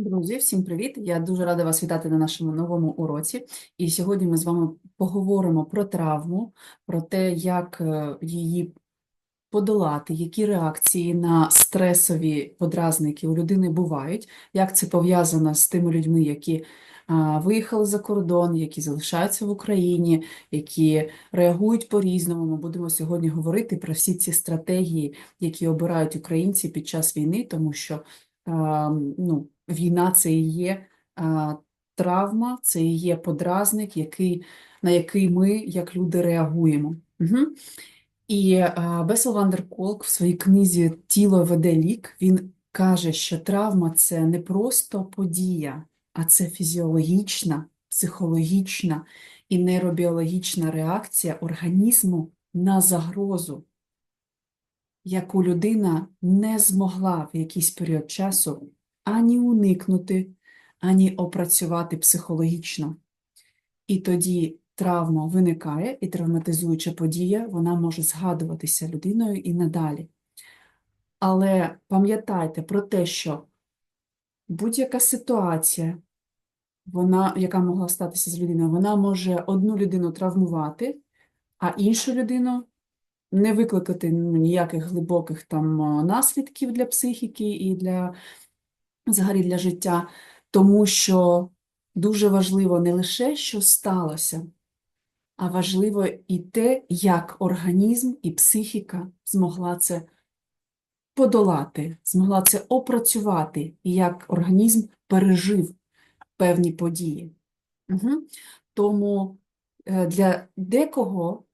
Друзі, всім привіт! Я дуже рада вас вітати на нашому новому уроці. І сьогодні ми з вами поговоримо про травму, про те, як е, її подолати, які реакції на стресові подразники у людини бувають, як це пов'язано з тими людьми, які виїхали за кордон, які залишаються в Україні, які реагують по-різному. Ми будемо сьогодні говорити про всі ці стратегії, які обирають українці під час війни, тому що ну, війна це і є травма, це і є подразник, який, на який ми, як люди, реагуємо. Угу. І Бесел Вандерколк в своїй книзі Тіло веде лік він каже, що травма це не просто подія, а це фізіологічна, психологічна і нейробіологічна реакція організму на загрозу, яку людина не змогла в якийсь період часу ані уникнути, ані опрацювати психологічно. І тоді травма виникає, і травматизуюча подія, вона може згадуватися людиною і надалі. Але пам'ятайте про те, що будь-яка ситуація, вона, яка могла статися з людиною, вона може одну людину травмувати, а іншу людину не викликати ну, ніяких глибоких там наслідків для психіки і для взагалі для життя, тому що дуже важливо не лише, що сталося, а важливо і те, як організм і психіка змогла це подолати, змогла це опрацювати, і як організм пережив певні події. Угу. Тому е, для декого,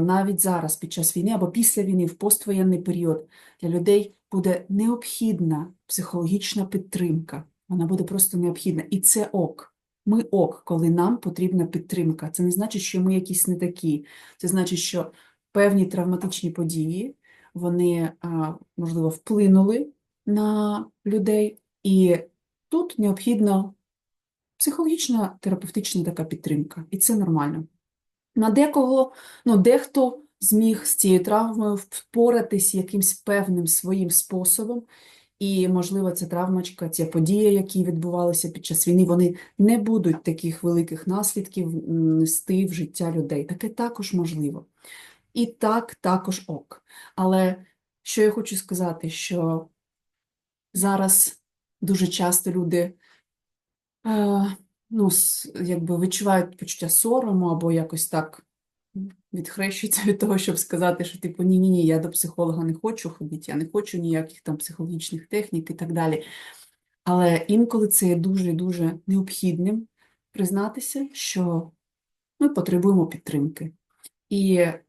навіть зараз, під час війни або після війни, в поствоєнний період, для людей буде необхідна психологічна підтримка. Вона буде просто необхідна. І це ок. Ми ок, коли нам потрібна підтримка. Це не значить, що ми якісь не такі. Це значить, що певні травматичні події, вони, можливо, вплинули на людей, і тут необхідна психологічна терапевтична така підтримка. І це нормально. На декого, ну, дехто зміг з цією травмою впоратись якимсь певним своїм способом, і, можливо, ця травмочка, ці події, які відбувалися під час війни, вони не будуть таких великих наслідків нести в життя людей. Таке також можливо. І так також ок. Але що я хочу сказати, що зараз дуже часто люди е, ну, якби відчувають почуття сорому або якось так відхрещується від того, щоб сказати, що типу ні-ні, ні я до психолога не хочу ходити, я не хочу ніяких там психологічних технік і так далі. Але інколи це є дуже-дуже необхідним признатися, що ми потребуємо підтримки. І е,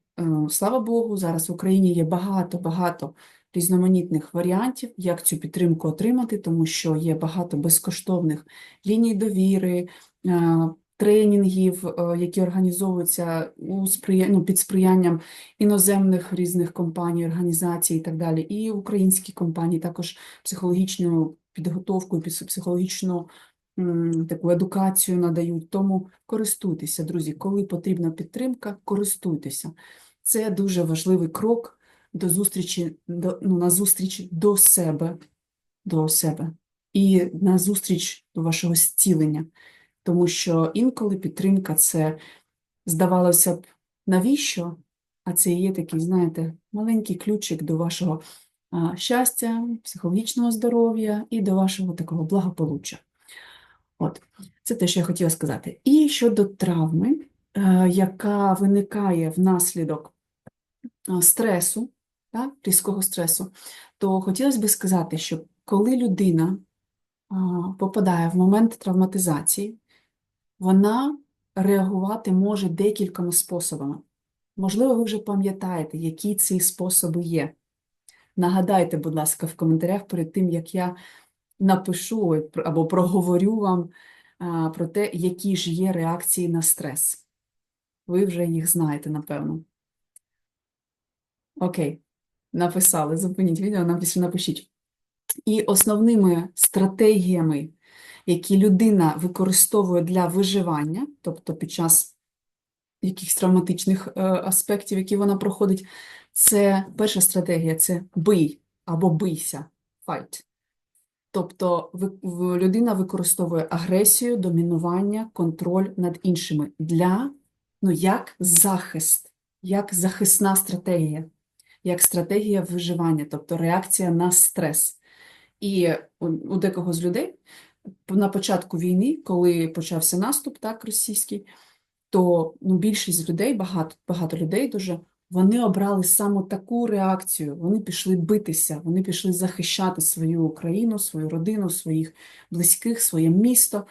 слава Богу, зараз в Україні є багато-багато різноманітних варіантів, як цю підтримку отримати, тому що є багато безкоштовних ліній довіри, е, тренінгів, е, які організовуються у сприя... ну, під сприянням іноземних різних компаній, організацій і так далі, і українські компанії також психологічну підготовку, психологічну таку едукацію надають. Тому користуйтеся, друзі, коли потрібна підтримка, користуйтеся. Це дуже важливий крок до зустрічі, до, ну, на зустріч до себе, до себе. І на зустріч до вашого зцілення тому що інколи підтримка це, здавалося б, навіщо? А це є такий, знаєте, маленький ключик до вашого щастя, психологічного здоров'я і до вашого такого благополуччя. От, це те, що я хотіла сказати. І щодо травми, а, яка виникає внаслідок стресу, так, різкого стресу, то хотілося б сказати, що коли людина попадає в момент травматизації, вона реагувати може декількома способами. Можливо, ви вже пам'ятаєте, які ці способи є. Нагадайте, будь ласка, в коментарях перед тим, як я напишу або проговорю вам про те, які ж є реакції на стрес. Ви вже їх знаєте, напевно. Окей, написали. Зупиніть відео, напишіть. І основними стратегіями які людина використовує для виживання, тобто під час якихось травматичних е, аспектів, які вона проходить, це перша стратегія це бий або бийся, fight. Тобто людина використовує агресію, домінування, контроль над іншими для, ну, як захист, як захисна стратегія, як стратегія виживання, тобто реакція на стрес. І у декого з людей на початку війни, коли почався наступ, так, російський, то ну, більшість людей, багато, багато людей дуже, вони обрали саме таку реакцію. Вони пішли битися, вони пішли захищати свою Україну, свою родину, своїх близьких, своє місто.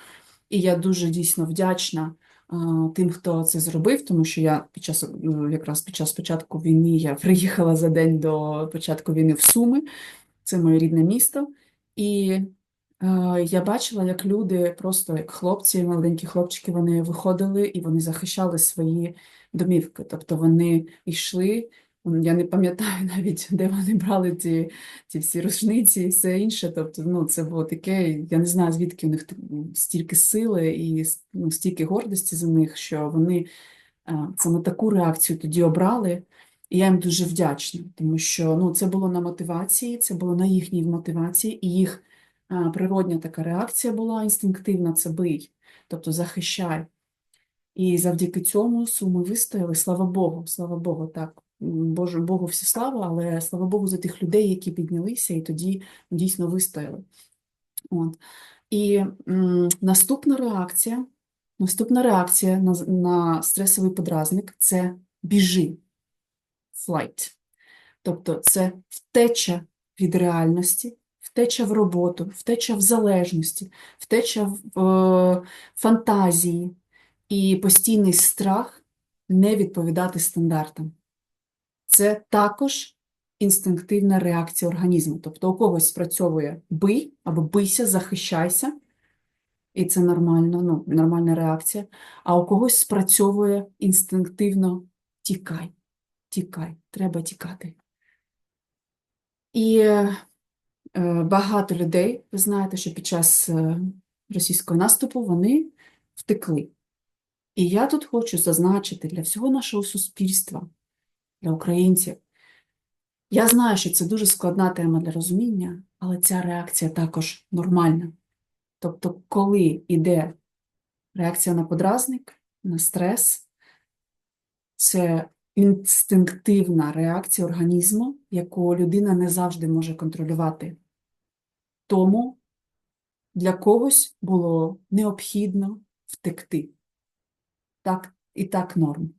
І я дуже дійсно вдячна а, тим, хто це зробив, тому що я під час е, якраз під час початку війни я приїхала за день до початку війни в Суми. Це моє рідне місто. І е, я бачила, як люди, просто як хлопці, маленькі хлопчики, вони виходили і вони захищали свої домівки. Тобто вони йшли. Я не пам'ятаю навіть, де вони брали ці, ці всі рушниці і все інше. Тобто, ну, це було таке, я не знаю, звідки у них стільки сили і ну, стільки гордості за них, що вони е, саме таку реакцію тоді обрали. І я їм дуже вдячна, тому що ну, це було на мотивації, це було на їхній мотивації, і їх природня така реакція була інстинктивна це бий, тобто захищай. І завдяки цьому суми вистояли, слава Богу, слава Богу, так. Боже, Богу всі слава, але слава Богу за тих людей, які піднялися і тоді дійсно вистояли. От. І м, наступна реакція, наступна реакція на, на стресовий подразник це біжи flight. Тобто це втеча від реальності, втеча в роботу, втеча в залежності, втеча в е, фантазії і постійний страх не відповідати стандартам. Це також інстинктивна реакція організму. Тобто у когось спрацьовує бий або бийся, захищайся, і це нормально, ну, нормальна реакція, а у когось спрацьовує інстинктивно тікай тікай, треба тікати. І е, багато людей, ви знаєте, що під час е, російського наступу вони втекли. І я тут хочу зазначити для всього нашого суспільства, для українців. Я знаю, що це дуже складна тема для розуміння, але ця реакція також нормальна. Тобто, коли йде реакція на подразник, на стрес, це інстинктивна реакція організму, яку людина не завжди може контролювати. Тому для когось було необхідно втекти. Так, і так норм.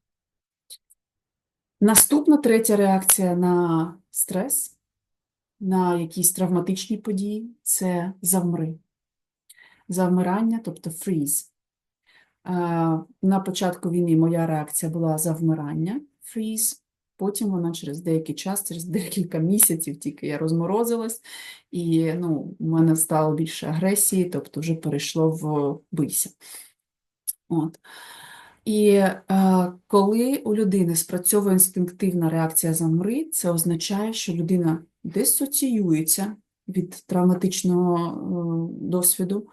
Наступна третя реакція на стрес, на якісь травматичні події це завмри. Завмирання, тобто freeze. Е, На початку війни моя реакція була завмирання, freeze. Потім вона через деякий час, через декілька місяців тільки я розморозилась, і ну, у мене стало більше агресії, тобто вже перейшло в бийся. От. І е, коли у людини спрацьовує інстинктивна реакція замри, це означає, що людина дисоціюється від травматичного е, досвіду,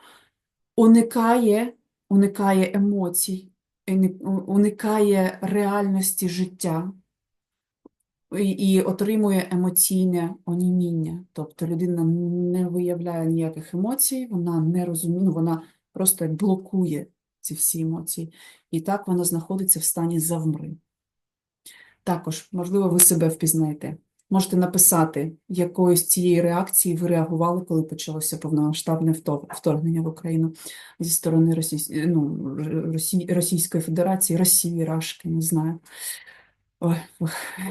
уникає, уникає емоцій, уникає реальності життя і, отримує емоційне оніміння. Тобто людина не виявляє ніяких емоцій, вона не розуміє, ну, вона просто блокує ці всі емоції. І так вона знаходиться в стані завмри. Також, можливо, ви себе впізнаєте. Можете написати, якою з цієї реакції ви реагували, коли почалося повномасштабне вторгнення в Україну зі сторони Російсь... ну, Росі... Російської Федерації, Росії, Рашки, не знаю. Ой,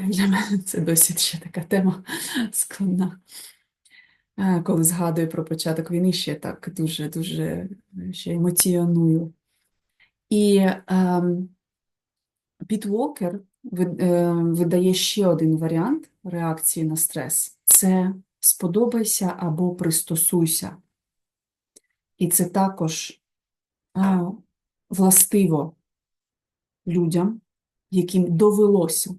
для мене це досі ще така тема складна. Коли згадую про початок війни, ще так дуже-дуже ще емоціоную. І ем, Піт Уокер видає ще один варіант реакції на стрес: це сподобайся або пристосуйся. І це також а, властиво людям, яким довелося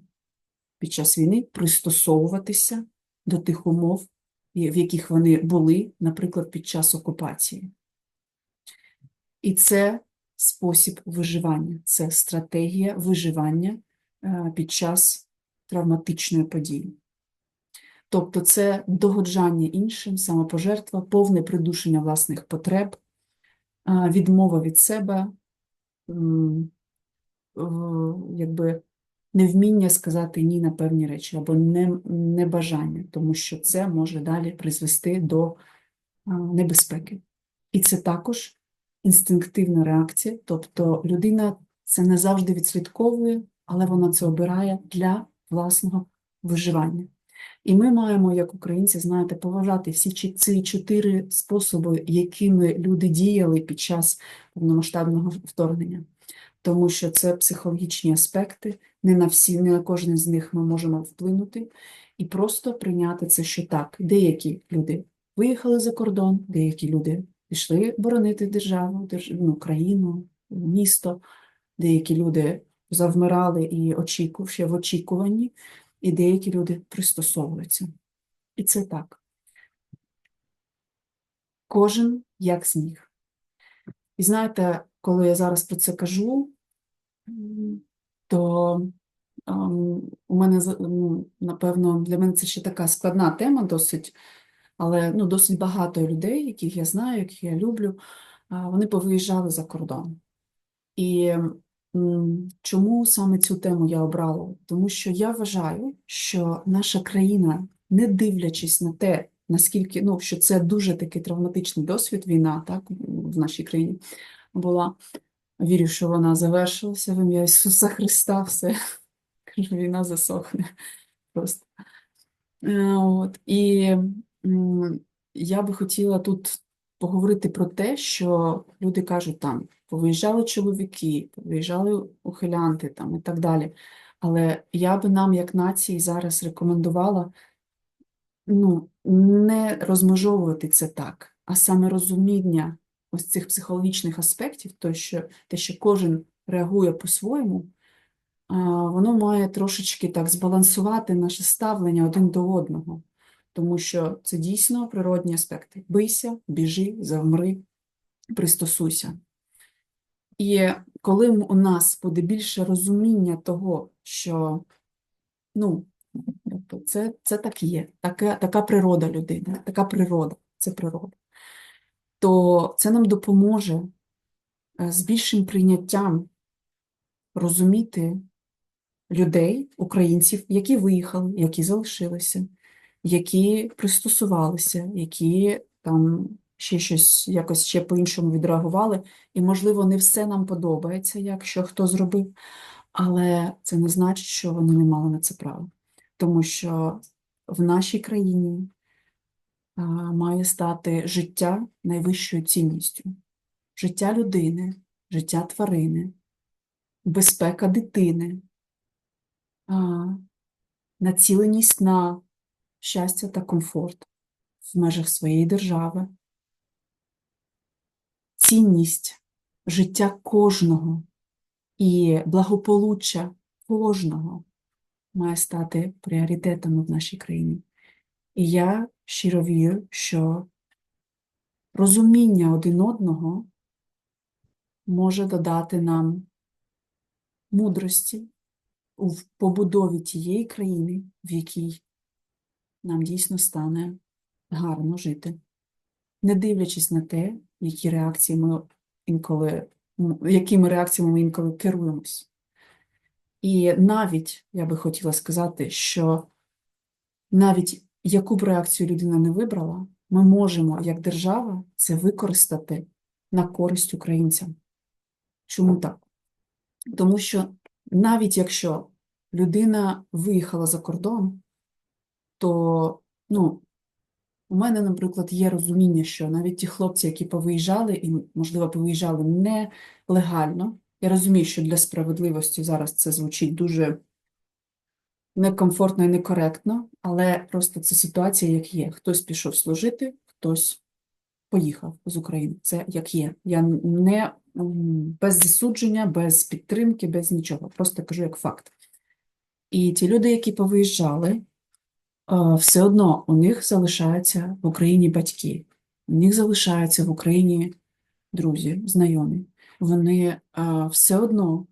під час війни пристосовуватися до тих умов, в яких вони були, наприклад, під час окупації. І це спосіб виживання, це стратегія виживання е, під час травматичної події. Тобто це догоджання іншим, самопожертва, повне придушення власних потреб, відмова від себе, якби невміння сказати ні на певні речі або не, небажання, тому що це може далі призвести до небезпеки. І це також інстинктивна реакція, тобто людина це не завжди відслідковує, але вона це обирає для власного виживання. І ми маємо, як українці, знаєте, поважати всі ці чотири способи, якими люди діяли під час повномасштабного вторгнення. Тому що це психологічні аспекти, не на всі, не на кожен з них ми можемо вплинути, і просто прийняти це, що так, деякі люди виїхали за кордон, деякі люди пішли боронити державу, держ... ну, країну, місто, деякі люди завмирали і очікували ще в очікуванні, і деякі люди пристосовуються. І це так. Кожен як зміг. І знаєте, коли я зараз про це кажу, то ем, у мене, ну, напевно, для мене це ще така складна тема досить, але ну, досить багато людей, яких я знаю, яких я люблю, вони повиїжджали за кордон. І чому саме цю тему я обрала? Тому що я вважаю, що наша країна, не дивлячись на те, наскільки ну, що це дуже такий травматичний досвід, війна так, в нашій країні була. Вірю, що вона завершилася в ім'я Ісуса Христа, все, кажу, війна засохне просто. Е, От, і я би хотіла тут поговорити про те, що люди кажуть там, повиїжджали чоловіки, повиїжджали ухилянти там і так далі. Але я би нам, як нації, зараз рекомендувала ну, не розмежовувати це так, а саме розуміння ось цих психологічних аспектів, то, що, те, що кожен реагує по-своєму, воно має трошечки так збалансувати наше ставлення один до одного, тому що це дійсно природні аспекти. Бийся, біжи, завмри, пристосуйся. І коли у нас буде більше розуміння того, що ну, тобто це, це так є, така, така природа людини, така природа, це природа, то це нам допоможе е, з більшим прийняттям розуміти людей, українців, які виїхали, які залишилися, які пристосувалися, які там ще щось якось ще по-іншому відреагували. І, можливо, не все нам подобається, якщо хто зробив, але це не значить, що вони не мали на це право. Тому що в нашій країні має стати життя найвищою цінністю. Життя людини, життя тварини, безпека дитини, націленість на щастя та комфорт в межах своєї держави, цінність життя кожного і благополуччя кожного має стати пріоритетами в нашій країні. І я щиро вірю, що розуміння один одного може додати нам мудрості у побудові тієї країни, в якій нам дійсно стане гарно жити, не дивлячись на те, які реакції ми інколи, якими реакціями ми інколи керуємось. І навіть я би хотіла сказати, що навіть яку б реакцію людина не вибрала, ми можемо, як держава, це використати на користь українцям. Чому так? Тому що навіть якщо людина виїхала за кордон, то ну, у мене, наприклад, є розуміння, що навіть ті хлопці, які повиїжджали, і, можливо, повиїжджали нелегально, я розумію, що для справедливості зараз це звучить дуже некомфортно і некоректно, але просто це ситуація, як є. Хтось пішов служити, хтось поїхав з України. Це як є. Я не без засудження, без підтримки, без нічого. Просто кажу як факт. І ті люди, які повиїжджали, все одно у них залишаються в Україні батьки, у них залишаються в Україні друзі, знайомі. Вони все одно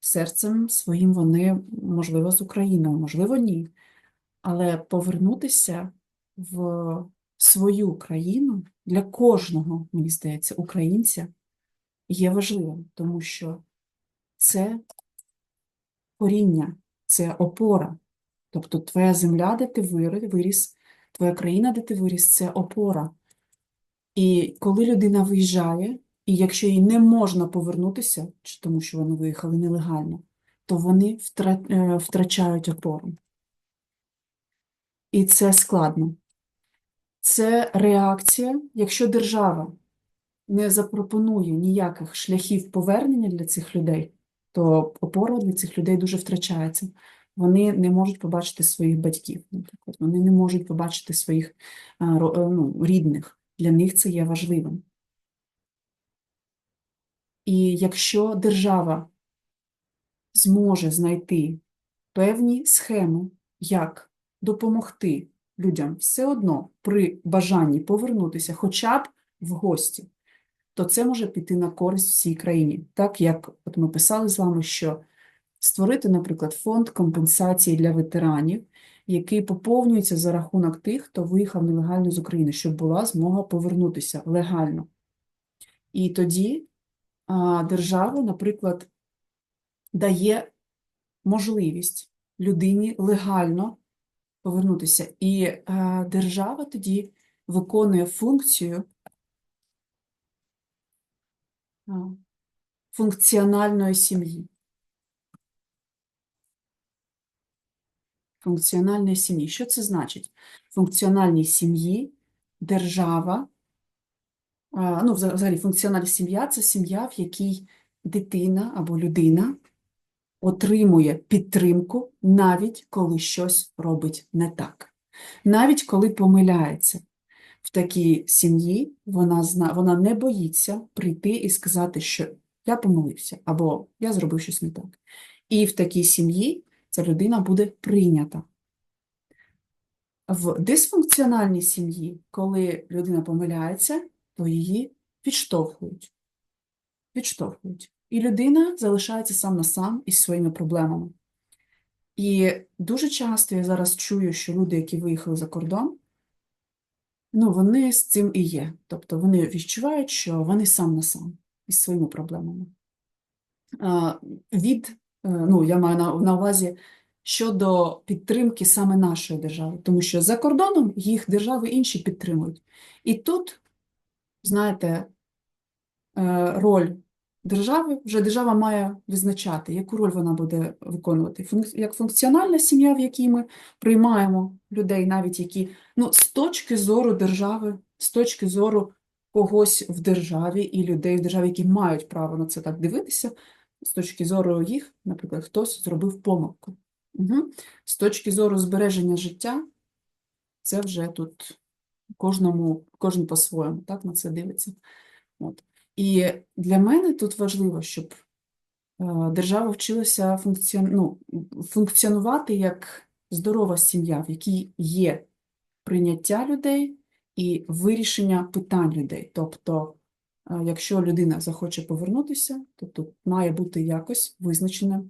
серцем своїм вони, можливо, з Україною, можливо, ні. Але повернутися в свою країну для кожного, мені здається, українця є важливим, тому що це коріння, це опора. Тобто твоя земля, де ти виріс, твоя країна, де ти виріс, це опора. І коли людина виїжджає, і якщо їй не можна повернутися, чи тому що вони виїхали нелегально, то вони е, втрачають опору. І це складно. Це реакція, якщо держава не запропонує ніяких шляхів повернення для цих людей, то опора для цих людей дуже втрачається. Вони не можуть побачити своїх батьків, наприклад, вони не можуть побачити своїх ро- е, ну, рідних. Для них це є важливим. І якщо держава зможе знайти певні схеми, як допомогти людям все одно при бажанні повернутися хоча б в гості, то це може піти на користь всій країні. Так як от ми писали з вами, що створити, наприклад, фонд компенсації для ветеранів, який поповнюється за рахунок тих, хто виїхав нелегально з України, щоб була змога повернутися легально. І тоді держава, наприклад, дає можливість людині легально повернутися. І е, держава тоді виконує функцію функціональної сім'ї. Функціональної сім'ї. Що це значить? Функціональній сім'ї держава, ну, взагалі, функціональна сім'я це сім'я, в якій дитина або людина отримує підтримку, навіть коли щось робить не так. Навіть коли помиляється. В такій сім'ї вона, зна... вона не боїться прийти і сказати, що я помилився, або я зробив щось не так. І в такій сім'ї ця людина буде прийнята. В дисфункціональній сім'ї, коли людина помиляється, то її відштовхують. Відштовхують. І людина залишається сам на сам із своїми проблемами. І дуже часто я зараз чую, що люди, які виїхали за кордон, ну, вони з цим і є. Тобто вони відчувають, що вони сам на сам із своїми проблемами. Від, е, ну, я маю на, на увазі щодо підтримки саме нашої держави, тому що за кордоном їх держави інші підтримують. І тут, знаєте, е, роль держави, вже держава має визначати, яку роль вона буде виконувати. Як функціональна сім'я, в якій ми приймаємо людей, навіть які, ну, з точки зору держави, з точки зору когось в державі і людей в державі, які мають право на це так дивитися, з точки зору їх, наприклад, хтось зробив помилку. Угу. З точки зору збереження життя, це вже тут кожному, кожен по-своєму так, на це дивиться. От. І для мене тут важливо, щоб е, держава вчилася функціон... ну, функціонувати як здорова сім'я, в якій є прийняття людей і вирішення питань людей. Тобто, е, якщо людина захоче повернутися, то тут має бути якось визначена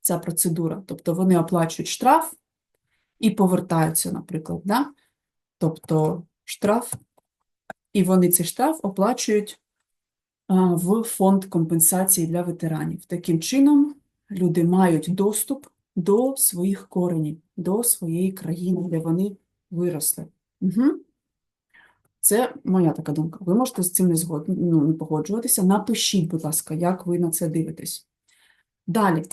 ця процедура. Тобто вони оплачують штраф і повертаються, наприклад. Да? Тобто штраф, і вони цей штраф оплачують в фонд компенсації для ветеранів. Таким чином, люди мають доступ до своїх коренів, до своєї країни, де вони виросли. Угу. Це моя така думка. Ви можете з цим не згод... ну, не погоджуватися. Напишіть, будь ласка, як ви на це дивитесь. Далі.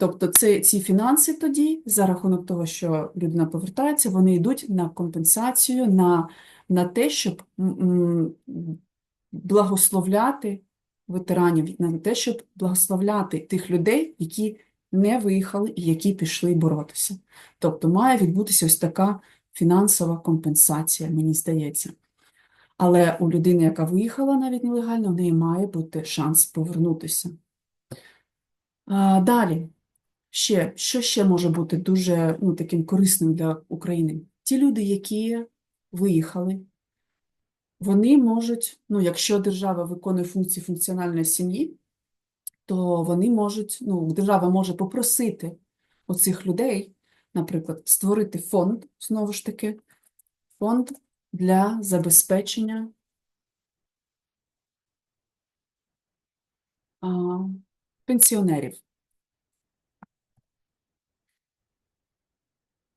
Тобто це, ці фінанси тоді, за рахунок того, що людина повертається, вони йдуть на компенсацію, на, на те, щоб благословляти ветеранів, на те, щоб благословляти тих людей, які не виїхали і які пішли боротися. Тобто має відбутися ось така фінансова компенсація, мені здається. Але у людини, яка виїхала навіть нелегально, в неї має бути шанс повернутися. Далі. Ще, що ще може бути дуже ну, таким корисним для України? Ті люди, які виїхали, вони можуть, ну, якщо держава виконує функції функціональної сім'ї, то вони можуть, ну, держава може попросити оцих людей наприклад, створити фонд, знову ж таки, фонд для забезпечення пенсіонерів.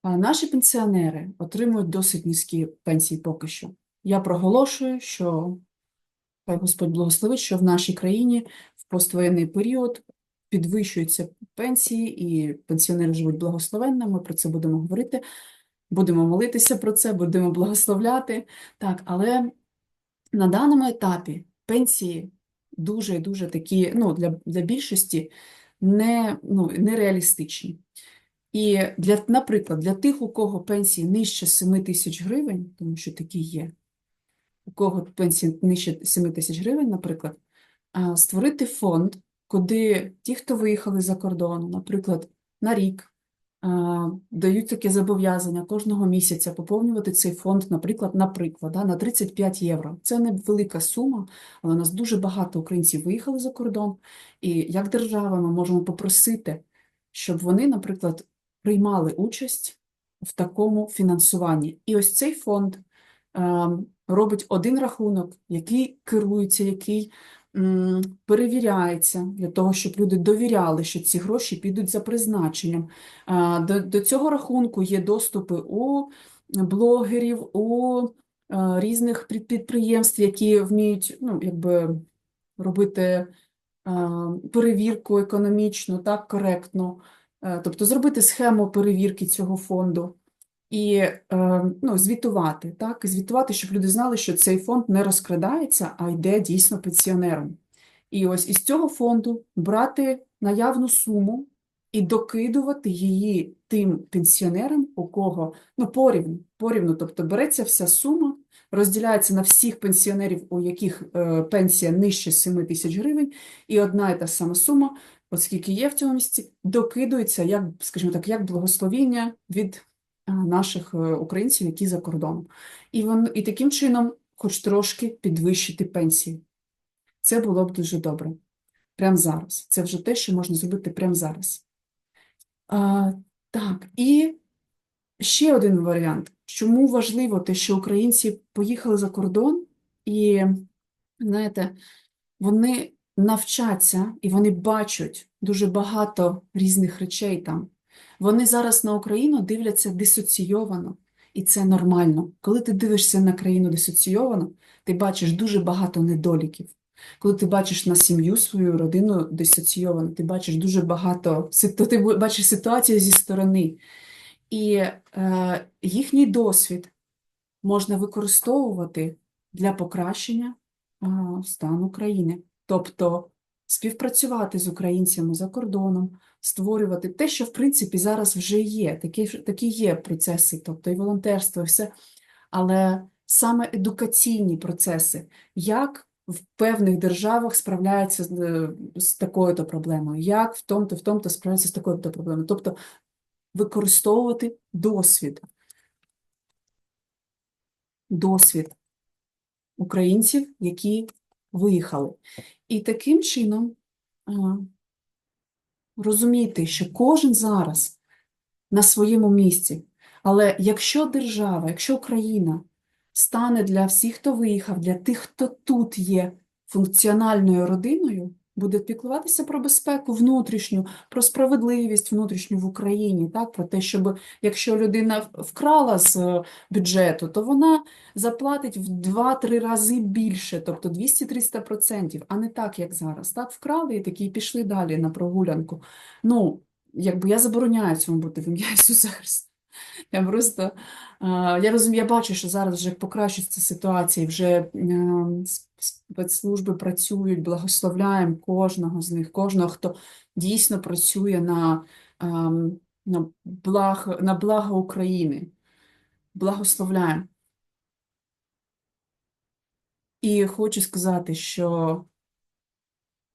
А Наші пенсіонери отримують досить низькі пенсії поки що. Я проголошую, що хай Господь благословить, що в нашій країні в поствоєнний період підвищуються пенсії, і пенсіонери живуть благословенно. Ми про це будемо говорити, будемо молитися про це, будемо благословляти. Так, але на даному етапі пенсії дуже дуже такі, ну, для, для більшості не, ну, нереалістичні. І для, наприклад, для тих, у кого пенсії нижче 7 тисяч гривень, тому що такі є, у кого пенсії нижче 7 тисяч гривень, наприклад, створити фонд, куди ті, хто виїхали за кордон, наприклад, на рік, дають таке зобов'язання кожного місяця поповнювати цей фонд, наприклад, наприклад, на 35 євро. Це невелика сума, але у нас дуже багато українців виїхали за кордон, і як держава ми можемо попросити, щоб вони, наприклад, приймали участь в такому фінансуванні. І ось цей фонд е, робить один рахунок, який керується, який перевіряється для того, щоб люди довіряли, що ці гроші підуть за призначенням. Е, до, до цього рахунку є доступи у блогерів, у е, різних підприємств, які вміють ну, якби, робити е, перевірку економічну, так, коректну. Е, Тобто зробити схему перевірки цього фонду і е, ну, звітувати, так? звітувати, щоб люди знали, що цей фонд не розкрадається, а йде дійсно пенсіонерам. І ось із цього фонду брати наявну суму і докидувати її тим пенсіонерам, у кого ну, порівну, порівну, тобто береться вся сума, розділяється на всіх пенсіонерів, у яких е, пенсія нижче 7 тисяч гривень, і одна і та сама сума оскільки є в цьому місці, докидується, як, скажімо так, як благословіння від наших е, українців, які за кордоном. І, вон, і таким чином хоч трошки підвищити пенсії. Це було б дуже добре. Прямо зараз. Це вже те, що можна зробити прямо зараз. А, так, і ще один варіант. Чому важливо те, що українці поїхали за кордон, і, знаєте, вони навчаться і вони бачать дуже багато різних речей там. Вони зараз на Україну дивляться дисоційовано, і це нормально. Коли ти дивишся на країну дисоційовано, ти бачиш дуже багато недоліків. Коли ти бачиш на сім'ю свою родину дисоційовано, ти бачиш дуже багато ти бачиш ситуацію зі сторони. І е, їхній досвід можна використовувати для покращення а, стану країни. Тобто співпрацювати з українцями за кордоном, створювати те, що в принципі зараз вже є. Такі, такі є процеси, тобто і волонтерство, і все. Але саме едукаційні процеси, як в певних державах справляються з, е, з такою-то проблемою, як в тому-то, в тому-то справляються з такою-то проблемою. Тобто використовувати досвід. Досвід українців, які виїхали. І таким чином розуміти, що кожен зараз на своєму місці. Але якщо держава, якщо Україна стане для всіх, хто виїхав, для тих, хто тут є функціональною родиною, буде піклуватися про безпеку внутрішню, про справедливість внутрішню в Україні, так, про те, щоб якщо людина вкрала з е, бюджету, то вона заплатить в 2-3 рази більше, тобто 200-300%, а не так, як зараз. Так, вкрали і такі пішли далі на прогулянку. Ну, якби я забороняю цьому бути в ім'я Ісуса Христа. Я просто е, я розумію, я бачу, що зараз вже покращується ситуація, вже е, спецслужби працюють, благословляємо кожного з них, кожного, хто дійсно працює на, ем, на благо, на благо України. Благословляємо. І хочу сказати, що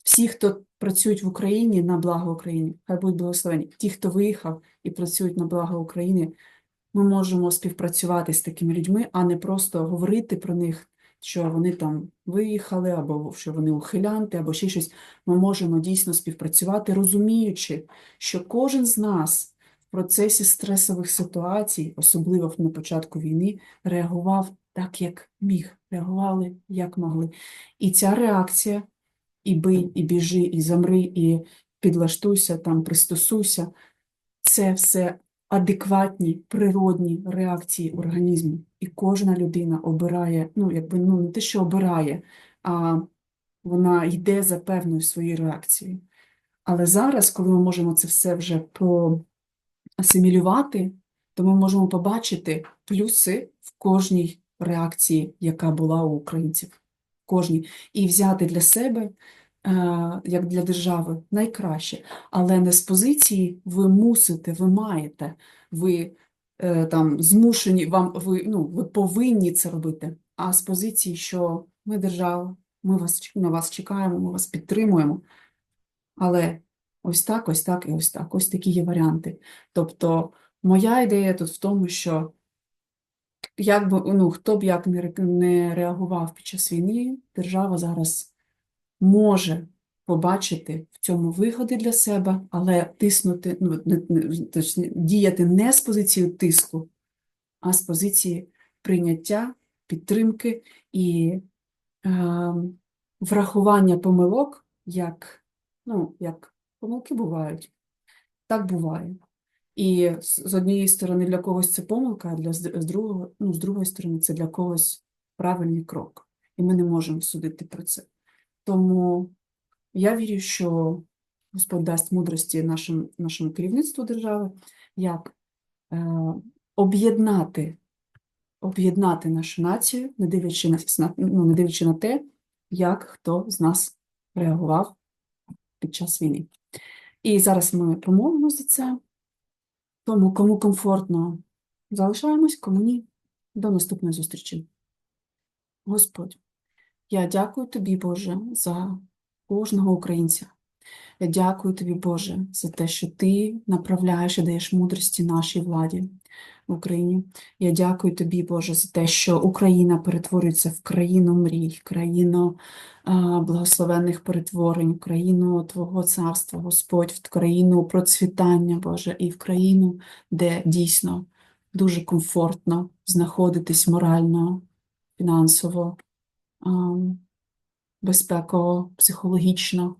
всі, хто працюють в Україні на благо України, хай будуть благословені. Ті, хто виїхав і працюють на благо України, ми можемо співпрацювати з такими людьми, а не просто говорити про них, що вони там виїхали, або що вони ухилянти, або ще щось. Ми можемо дійсно співпрацювати, розуміючи, що кожен з нас в процесі стресових ситуацій, особливо на початку війни, реагував так, як міг, реагували як могли. І ця реакція і бий, і біжи, і замри, і підлаштуйся, там, пристосуйся, це все адекватні природні реакції організму. І кожна людина обирає, ну, якби ну, не те, що обирає, а вона йде за певною своєю реакцією. Але зараз, коли ми можемо це все вже проасимілювати, то ми можемо побачити плюси в кожній реакції, яка була у українців. Кожній. І взяти для себе, е, як для держави, найкраще. Але не з позиції ви мусите, ви маєте, ви е, там змушені, вам, ви, ну, ви повинні це робити, а з позиції, що ми держава, ми вас, на вас чекаємо, ми вас підтримуємо. Але ось так, ось так і ось так. Ось такі є варіанти. Тобто, моя ідея тут в тому, що як би, ну, хто б як не, реагував під час війни, держава зараз може побачити в цьому вигоди для себе, але тиснути, ну, точні, діяти не з позиції тиску, а з позиції прийняття, підтримки і е, врахування помилок, як, ну, як помилки бувають. Так буває. І з однієї сторони для когось це помилка, а для з другого, ну, з другої сторони це для когось правильний крок. І ми не можемо судити про це. Тому я вірю, що Господь дасть мудрості нашим, нашому керівництву держави, як е, об'єднати, об'єднати нашу націю, не дивлячи на, ну, не дивлячи на те, як хто з нас реагував під час війни. І зараз ми помолимося за це. Тому, кому комфортно, залишаємось, кому ні. До наступної зустрічі. Господь, я дякую тобі, Боже, за кожного українця. Я дякую тобі, Боже, за те, що ти направляєш і даєш мудрості нашій владі в Україні. Я дякую тобі, Боже, за те, що Україна перетворюється в країну мрій, країну благословенних перетворень, країну Твого царства, Господь, в країну процвітання, Боже, і в країну, де дійсно дуже комфортно знаходитись морально, фінансово, безпеково, психологічно.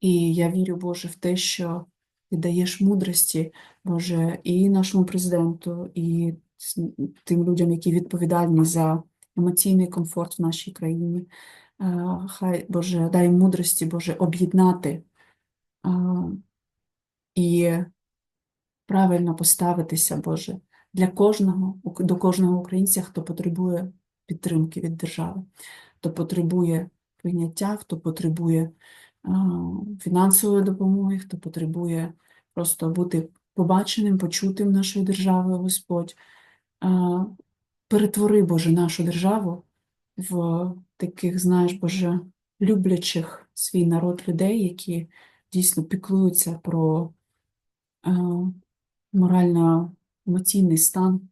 І я вірю, Боже, в те, що ти даєш мудрості, Боже, і нашому президенту, і тим людям, які відповідальні за емоційний комфорт в нашій країні. Хай, Боже, дай мудрості, Боже, об'єднати і правильно поставитися, Боже, для кожного, до кожного українця, хто потребує підтримки від держави, хто потребує прийняття, хто потребує фінансової допомоги, хто потребує просто бути побаченим, почутим нашою державою, Господь. Перетвори, Боже, нашу державу в таких, знаєш, Боже, люблячих свій народ людей, які дійсно піклуються про е, морально-емоційний стан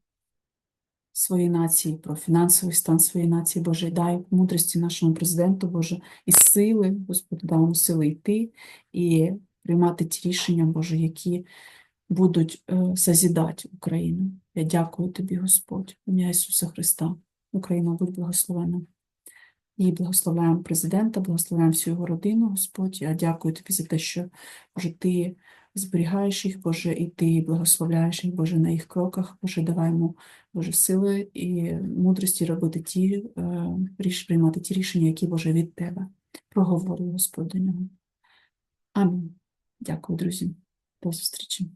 своєї нації, про фінансовий стан своєї нації, Боже, дай мудрості нашому президенту, Боже, і сили, Господи, дай йому сили йти і приймати ті рішення, Боже, які будуть е, созідати Україну. Я дякую Тобі, Господь, ім'я Ісуса Христа. Україна, будь благословена. І благословляємо президента, благословляємо всю його родину, Господь. Я дякую тобі за те, що Боже, ти зберігаєш їх, Боже, і ти благословляєш їх, Боже, на їх кроках. Боже, давай йому, Боже, сили і мудрості робити ті, е, приймати ті рішення, які, Боже, від тебе. Проговори, Господь, нього. Амінь. Дякую, друзі. До зустрічі.